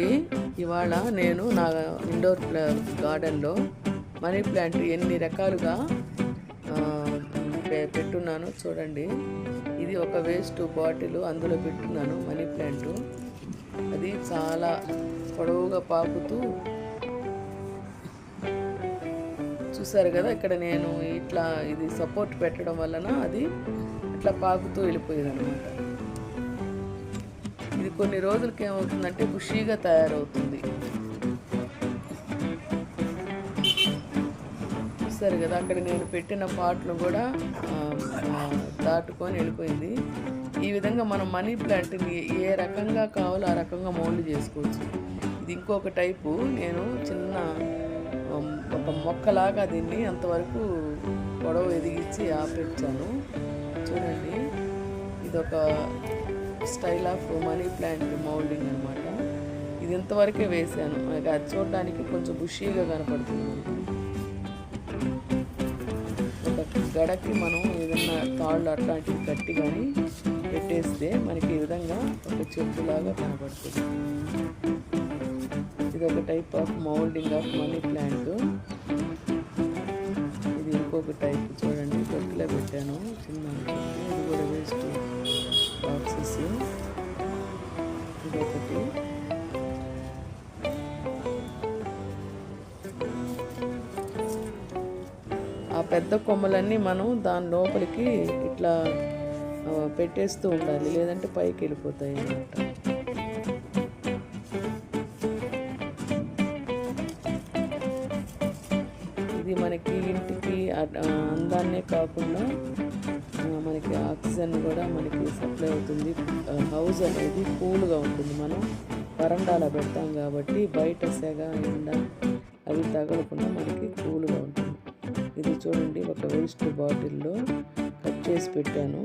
అండి. ఇవాళ నేను నా ఇండోర్ గార్డెన్లో మనీ ప్లాంట్ ఎన్ని రకాలుగా పెట్టున్నాను చూడండి. ఇది ఒక వేస్ట్ బాటిల్ అందులో పెట్టున్నాను మనీ ప్లాంట్. అది చాలా పొడవుగా పాకుతూ చూసారు కదా ఇక్కడ నేను ఇట్లా ఇది సపోర్ట్ పెట్టడం వలన అది ఇట్లా పాకుతూ వెళ్ళిపోయేది అనమాట ఇది కొన్ని రోజులకి ఏమవుతుందంటే బుషీగా తయారవుతుంది. చూసారు కదా అక్కడ నేను పెట్టిన పాటలు కూడా దాటుకొని వెళ్ళిపోయింది. ఈ విధంగా మనం మనీ ప్లాంట్ని ఏ రకంగా కావాలో ఆ రకంగా మౌల్డ్ చేసుకోవచ్చు. ఇది ఇంకొక టైపు. నేను చిన్న ఒక మొక్కలాగా దీన్ని అంతవరకు పొడవు ఎదిగించి ఆపెచ్చాను. చూడండి ఇదొక style of money plant moulding అనమాట ఇది ఇంతవరకే వేసాను. నాకు అది చూడడానికి కొంచెం బుషీగా కనపడుతుంది. ఒక గడకి మనం ఏదన్నా తాళ్ళు అట్లాంటివి కట్టి కానీ పెట్టేస్తే మనకి ఈ విధంగా ఒక చెట్టులాగా కనపడుతుంది ఇది ఒక type of moulding of money plant. ఇది ఇంకొక టైప్ చూడండి. తొట్టిలో పెట్టాను. చిన్న ఇది కూడా వేస్ట్ బాక్సెస్ ఇదొకటి. ఆ పెద్ద కొమ్మలన్నీ మనం దాని లోపలికి ఇట్లా పెట్టేస్తూ ఉండాలి లేదంటే పైకి వెళ్ళిపోతాయి అన్నమాట. మనకి ఇంటికి అందాన్నే కాకుండా మనకి ఆక్సిజన్ కూడా మనకి సప్లై అవుతుంది. హౌస్ అనేది కూల్గా ఉంటుంది. మనం వరండాలో పెడతాం కాబట్టి బయట సెగ ఎండ అవి తగలకుండా మనకి కూల్గా ఉంటుంది. ఇది చూడండి ఒక వేస్ట్ బాటిల్లో కట్ చేసి పెట్టాను.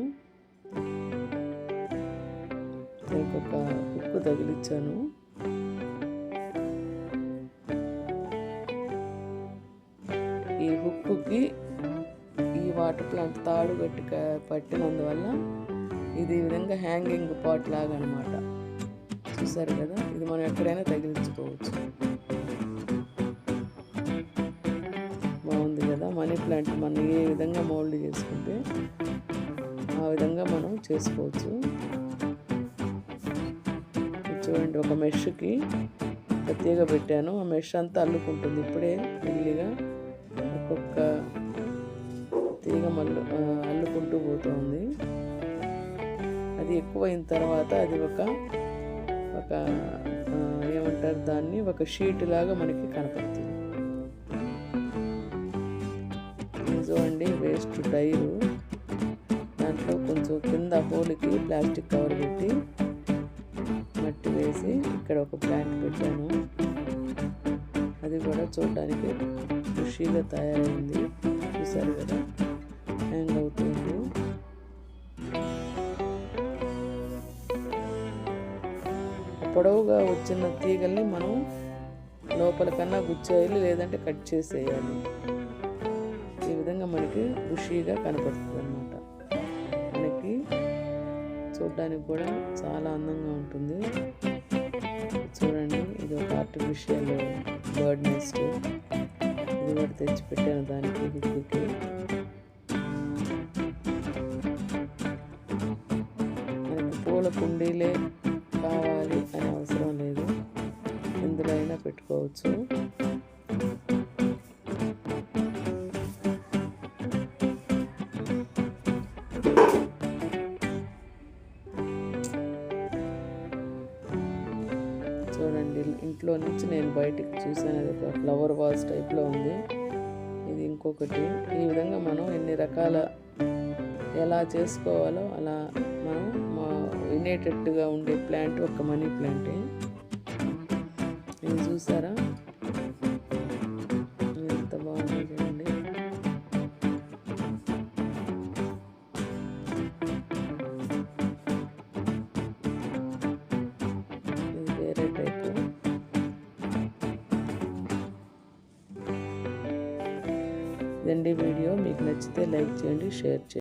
ఒక ఉప్పు తగిలిచ్చాను. ఈ హుక్కుకి ఈ వాటర్ ప్లాంట్ తాడు కట్టి పట్టినందువల్ల ఇది విధంగా హ్యాంగింగ్ పాట్ లాగా అనమాట చూసారు కదా? ఇది మనం ఎక్కడైనా తగిలించుకోవచ్చు. బాగుంది కదా? మనీ ప్లాంట్ మనం ఏ విధంగా మోల్డ్ చేసుకుంటే ఆ విధంగా మనం చేసుకోవచ్చు. చూడండి ఒక మెష్కి ప్రత్యేక పెట్టాను. ఆ మెష్ అంతా అల్లుకుంటుంది. ఇప్పుడే మెల్లిగా ఒక్కొక్క తీగ మల్లు అల్లుకుంటూ పోతుంది. అది ఎక్కువైన తర్వాత అది ఒక ఒక ఏమంటారు దాన్ని ఒక షీట్ లాగా మనకి కనపడుతుంది. చూడండి వేస్ట్ టైరు. దాంట్లో కొంచెం కింద హోల్కి ప్లాస్టిక్ కవర్ పెట్టి మట్టి వేసి ఇక్కడ ఒక ప్లాంట్ పెట్టాను. అది కూడా చూడడానికి ఖుషీగా తయారైంది. చూసారు కదా? హ్యాంగ్ అవుతుంది. పొడవుగా వచ్చిన తీగల్ని మనం లోపల కన్నా గుచ్చేయాలి లేదంటే కట్ చేసేయాలి. ఈ విధంగా మనకి ఖుషీగా కనపడుతుంది అనమాట మనకి చూడడానికి కూడా చాలా అందంగా ఉంటుంది. చూడండి ఇది ఒక ఆర్టిఫిషియల్ బర్డ్ నెస్ట్ ఇది కూడా తెచ్చి పెట్టాను దానికి హుక్కుకి. మనకి పూల కుండీలే కావాలి అని అవసరం లేదు. ఎందులో అయినా పెట్టుకోవచ్చు. ఇంట్లో నుంచి నేను బయటికి చూసాను అది ఒక ఫ్లవర్ వాజ్ టైప్లో ఉంది. ఇది ఇంకొకటి. ఈ విధంగా మనం ఎన్ని రకాల ఎలా చేసుకోవాలో అలా మనం మా వినేటట్టుగా ఉండే ప్లాంట్ ఒక మనీ ప్లాంటే. ఇది చూసారా? ఇదండి వీడియో. మీకు నచ్చితే లైక్ చేయండి షేర్ చేయండి.